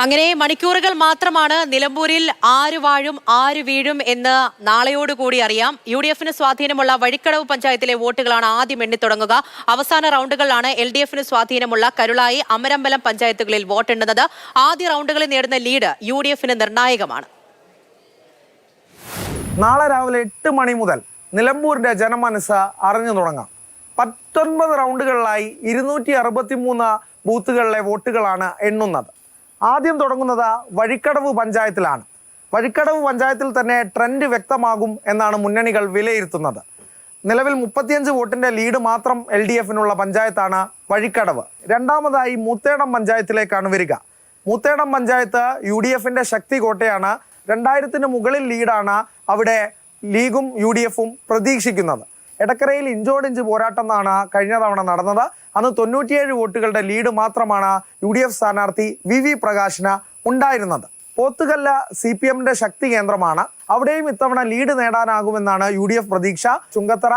അങ്ങനെ മണിക്കൂറുകൾ മാത്രമാണ് നിലമ്പൂരിൽ ആര് വാഴും ആര് വീഴും എന്ന് നാളെയോടുകൂടി അറിയാം. യു ഡി എഫിന് സ്വാധീനമുള്ള വഴിക്കടവ് പഞ്ചായത്തിലെ വോട്ടുകളാണ് ആദ്യം എണ്ണിത്തുടങ്ങുക. അവസാന റൗണ്ടുകളിലാണ് എൽ ഡി എഫിന് സ്വാധീനമുള്ള കരുളായി അമരമ്പലം പഞ്ചായത്തുകളിൽ വോട്ടെണ്ണുന്നത്. ആദ്യ റൗണ്ടുകളിൽ നേടുന്ന ലീഡ് യു ഡി എഫിന് നിർണായകമാണ്. നാളെ രാവിലെ എട്ട് മണി മുതൽ നിലമ്പൂരിന്റെ ജനമനസ് അറിഞ്ഞു തുടങ്ങാം. പത്തൊൻപത് റൗണ്ടുകളിലായി ഇരുന്നൂറ്റി അറുപത്തി മൂന്ന് ബൂത്തുകളിലെ വോട്ടുകളാണ് എണ്ണുന്നത്. ആദ്യം തുടങ്ങുന്നത് വഴിക്കടവ് പഞ്ചായത്തിലാണ്. വഴിക്കടവ് പഞ്ചായത്തിൽ തന്നെ ട്രെൻഡ് വ്യക്തമാകും എന്നാണ് മുന്നണികൾ വിലയിരുത്തുന്നത്. നിലവിൽ മുപ്പത്തിയഞ്ച് വോട്ടിന്റെ ലീഡ് മാത്രം എൽ ഡി എഫിനുള്ള പഞ്ചായത്താണ് വഴിക്കടവ്. രണ്ടാമതായി മൂത്തേടം പഞ്ചായത്തിലേക്കാണ് വരിക. മൂത്തേടം പഞ്ചായത്ത് യു ഡി എഫിന്റെ ശക്തി കോട്ടയാണ് രണ്ടായിരത്തിന് മുകളിൽ ലീഡാണ് അവിടെ ലീഗും യു ഡി എഫും പ്രതീക്ഷിക്കുന്നത്. എടക്കരയിൽ ഇഞ്ചോടിഞ്ച് പോരാട്ടമാണ് കഴിഞ്ഞ തവണ നടന്നത്. അന്ന് തൊണ്ണൂറ്റിയേഴ് വോട്ടുകളുടെ ലീഡ് മാത്രമാണ് യു ഡി എഫ് സ്ഥാനാർത്ഥി വി വി പ്രകാശിന് ഉണ്ടായിരുന്നത്. പോത്തുകല്ല സി പി എമ്മിന്റെ ശക്തി കേന്ദ്രമാണ്. അവിടെയും ഇത്തവണ ലീഡ് നേടാനാകുമെന്നാണ് യു ഡി എഫ് പ്രതീക്ഷ. ചുങ്കത്തറ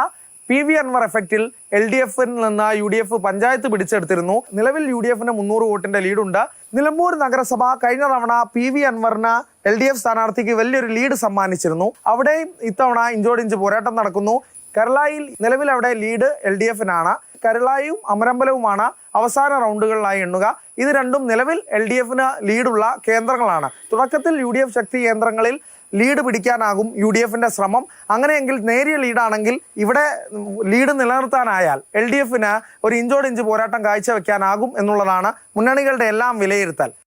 പി വി അൻവർ എഫക്റ്റിൽ എൽ ഡി എഫിൽ നിന്ന് യു ഡി എഫ് പഞ്ചായത്ത് പിടിച്ചെടുത്തിരുന്നു. നിലവിൽ യു ഡി എഫിന് മുന്നൂറ് വോട്ടിന്റെ ലീഡുണ്ട്. നിലമ്പൂർ നഗരസഭ കഴിഞ്ഞ തവണ പി വി അൻവറിന് എൽ ഡി എഫ് സ്ഥാനാർത്ഥിക്ക് വലിയൊരു ലീഡ് സമ്മാനിച്ചിരുന്നു. അവിടെയും ഇത്തവണ ഇഞ്ചോടിഞ്ച് പോരാട്ടം നടക്കുന്നു. കരളായിൽ നിലവിൽ അവിടെ ലീഡ് എൽ ഡി എഫിനാണ്. കരളായും അമരമ്പലവുമാണ് അവസാന റൗണ്ടുകളിലായി എണ്ണുക. ഇത് രണ്ടും നിലവിൽ എൽ ഡി എഫിന് ലീഡുള്ള കേന്ദ്രങ്ങളാണ്. തുടക്കത്തിൽ യു ഡി എഫ് ശക്തി കേന്ദ്രങ്ങളിൽ ലീഡ് പിടിക്കാനാകും യു ഡി എഫിന്റെ ശ്രമം. അങ്ങനെയെങ്കിൽ നേരിയ ലീഡാണെങ്കിൽ ഇവിടെ ലീഡ് നിലനിർത്താനായാൽ എൽ ഡി എഫിന് ഒരു ഇഞ്ചോടിഞ്ച് പോരാട്ടം കാഴ്ചവെക്കാനാകും എന്നുള്ളതാണ് മുന്നണികളുടെ എല്ലാം വിലയിരുത്തൽ.